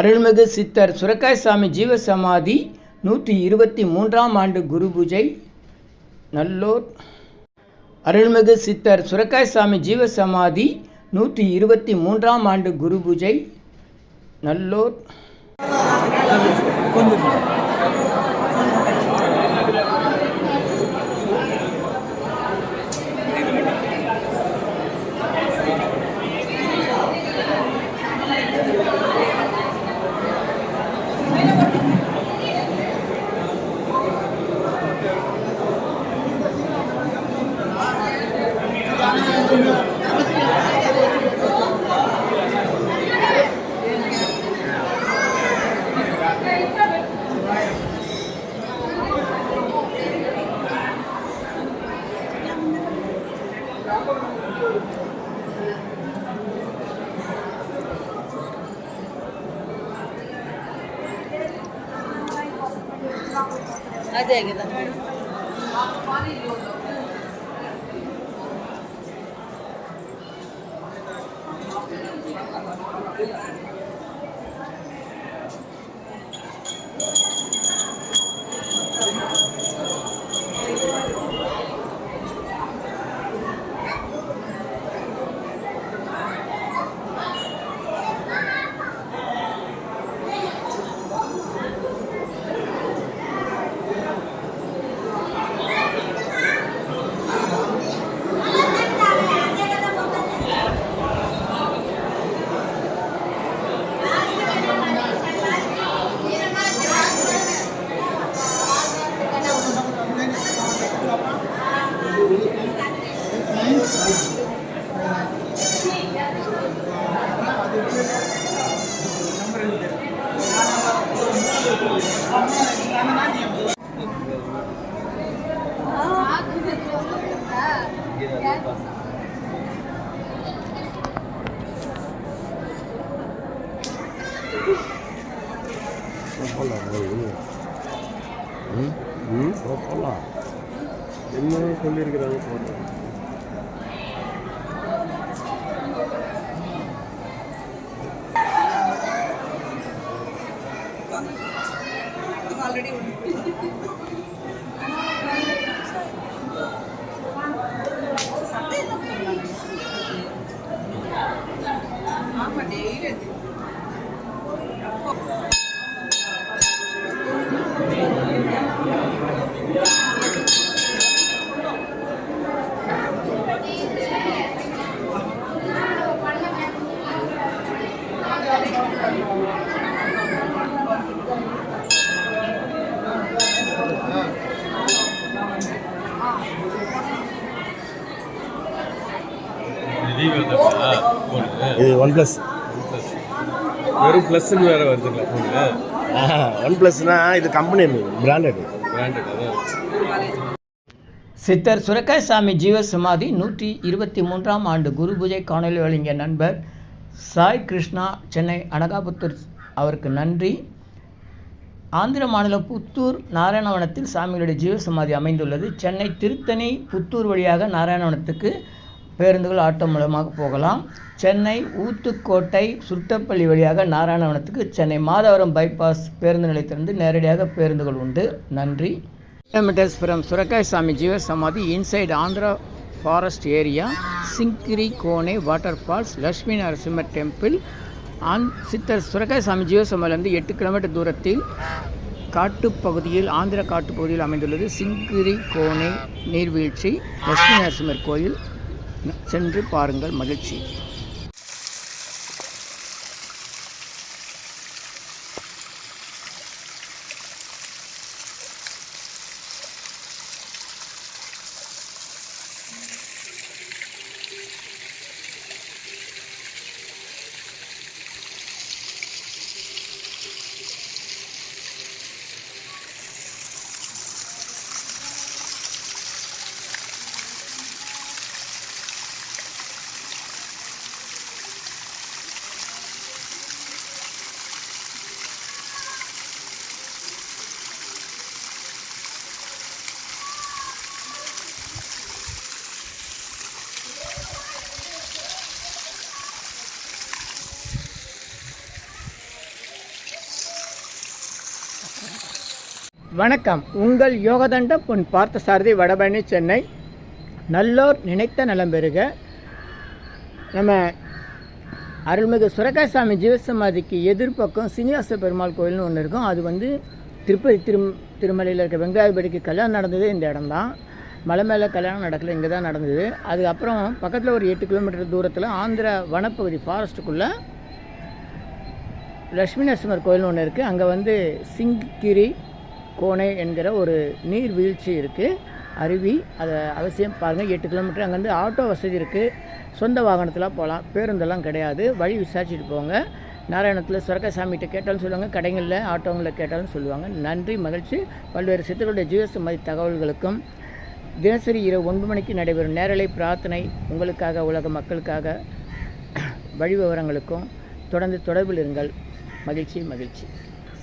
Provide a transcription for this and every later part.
அருள்மிகு சித்தர் சுரக்காய்சாமி ஜீவசமாதி நூற்றி இருபத்தி மூன்றாம் ஆண்டு குரு பூஜை. நல்லோர். அருள்மிகு சித்தர் சுரக்காய்சாமி ஜீவசமாதி நூற்றி இருபத்தி மூன்றாம் ஆண்டு குரு பூஜை. நல்லூர். ಅದೇ ಆಗಿದೆ போகலாம் என்ன சொல்லியிருக்கிறாங்க போகலாம் இது ஒன் ப்ளஸ் வெறும் ப்ளஸ்ன்னு வேற வருதுங்களா ஃபோனு ஒன் ப்ளஸ்னா இது கம்பெனி பிராண்டட் பிராண்டட் சித்தர் சுரக்காய்சாமி ஜீவசமாதி நூற்றி இருபத்தி மூன்றாம் ஆண்டு குரு பூஜை காணொலி வழங்கிய நண்பர் சாய் கிருஷ்ணா சென்னை அனகாபுத்தூர் அவருக்கு நன்றி. ஆந்திர மாநிலம் புத்தூர் நாராயணவனத்தில் சாமிகளுடைய ஜீவசமாதி அமைந்துள்ளது. சென்னை திருத்தணி புத்தூர் வழியாக நாராயணவனத்துக்கு பேருந்துகள் ஆட்டோ மூலமாக போகலாம். சென்னை ஊத்துக்கோட்டை சுட்டப்பள்ளி வழியாக நாராயணவனத்துக்கு சென்னை மாதவரம் பைபாஸ் பேருந்து நிலையத்திலிருந்து நேரடியாக பேருந்துகள் உண்டு. நன்றி. Kilometres from Surakkai Swami Jeevasamadhi inside Andhra forest area Singiri Kone water falls Lakshmi Narasimhar temple and Siddhar Surakkai சாமி ஜீவசமாதிலிருந்து எட்டு கிலோமீட்டர் தூரத்தில் காட்டுப்பகுதியில் ஆந்திர காட்டுப்பகுதியில் அமைந்துள்ளது சிங்கிரி கோனை நீர்வீழ்ச்சி லட்சுமி நரசிம்மர் கோயில். சென்று பாருங்கள் மகிழ்ச்சி. வணக்கம். உங்கள் யோகதண்டம் பொன் பார்த்த சாரதி வடபழனி சென்னை. நல்லோர் நினைத்த நலம் பெறுக. நம்ம அருள்மிகு சுரகாசாமி ஜீவசமாதிக்கு எதிர்ப்பக்கம் சீனிவாச பெருமாள் கோயில்னு ஒன்று இருக்கும். அது வந்து திருப்பதி திரும் திருமலையில் இருக்க வெங்காயபடிக்கு கல்யாணம் நடந்தது இந்த இடம்தான். மலை மேலே கல்யாணம் நடக்கல இங்கே தான் நடந்தது. அதுக்கப்புறம் பக்கத்தில் ஒரு எட்டு கிலோமீட்டர் தூரத்தில் ஆந்திர வனப்பகுதி ஃபாரஸ்ட்டுக்குள்ளே லக்ஷ்மி நரசிம்மர் கோயில் ஒன்று இருக்குது அங்கே வந்து சிங்கிரி கோணை என்கிற ஒரு நீர்வீழ்ச்சி இருக்குது அருவி அதை அவசியம் பாருங்கள் எட்டு கிலோமீட்டர் அங்கேருந்து ஆட்டோ வசதி இருக்குது சொந்த வாகனத்தில் போகலாம். பேருந்தெல்லாம் கிடையாது. வழி விசாரிச்சுட்டு போங்க. நாராயணத்தில் சுரக்கசாமிகிட்ட கேட்டாலும் சொல்லுவாங்க. கடைகளில் ஆட்டோங்களில் கேட்டாலும் சொல்லுவாங்க. நன்றி மகிழ்ச்சி. பல்வேறு சித்தர்களுடைய மதி தகவல்களுக்கும் தினசரி இரவு ஒன்பது மணிக்கு நடைபெறும் நேரலை பிரார்த்தனை உங்களுக்காக உலக மக்களுக்காக வழி விவரங்களுக்கும் தொடர்ந்து தொடர்பில் இருங்கள். மகிழ்ச்சி மகிழ்ச்சி.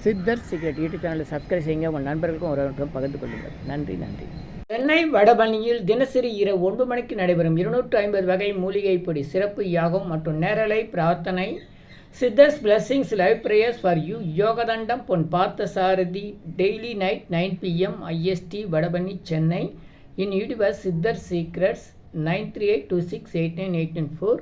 சித்தர் சீக்ரெட் யூடியூப் சேனலை சப்ஸ்கிரைப் செய்யுங்க. உங்கள் நண்பர்களுக்கும் ஒருவருக்கும் பகிர்ந்து கொள்ளுங்கள். நன்றி நன்றி. சென்னை வடபழனியில் தினசரி இரவு ஒன்பது மணிக்கு நடைபெறும் இருநூற்று ஐம்பது வகை மூலிகை பொடி சிறப்பு யாகம் மற்றும் நேரலை பிரார்த்தனை. Siddhars blessings live prayers for you Yogathandam Pon Partha Sarathi daily night nine PM IST Vadapalani Chennai. In YouTuber Siddhar secrets nine three eight two six eight nine eight nine four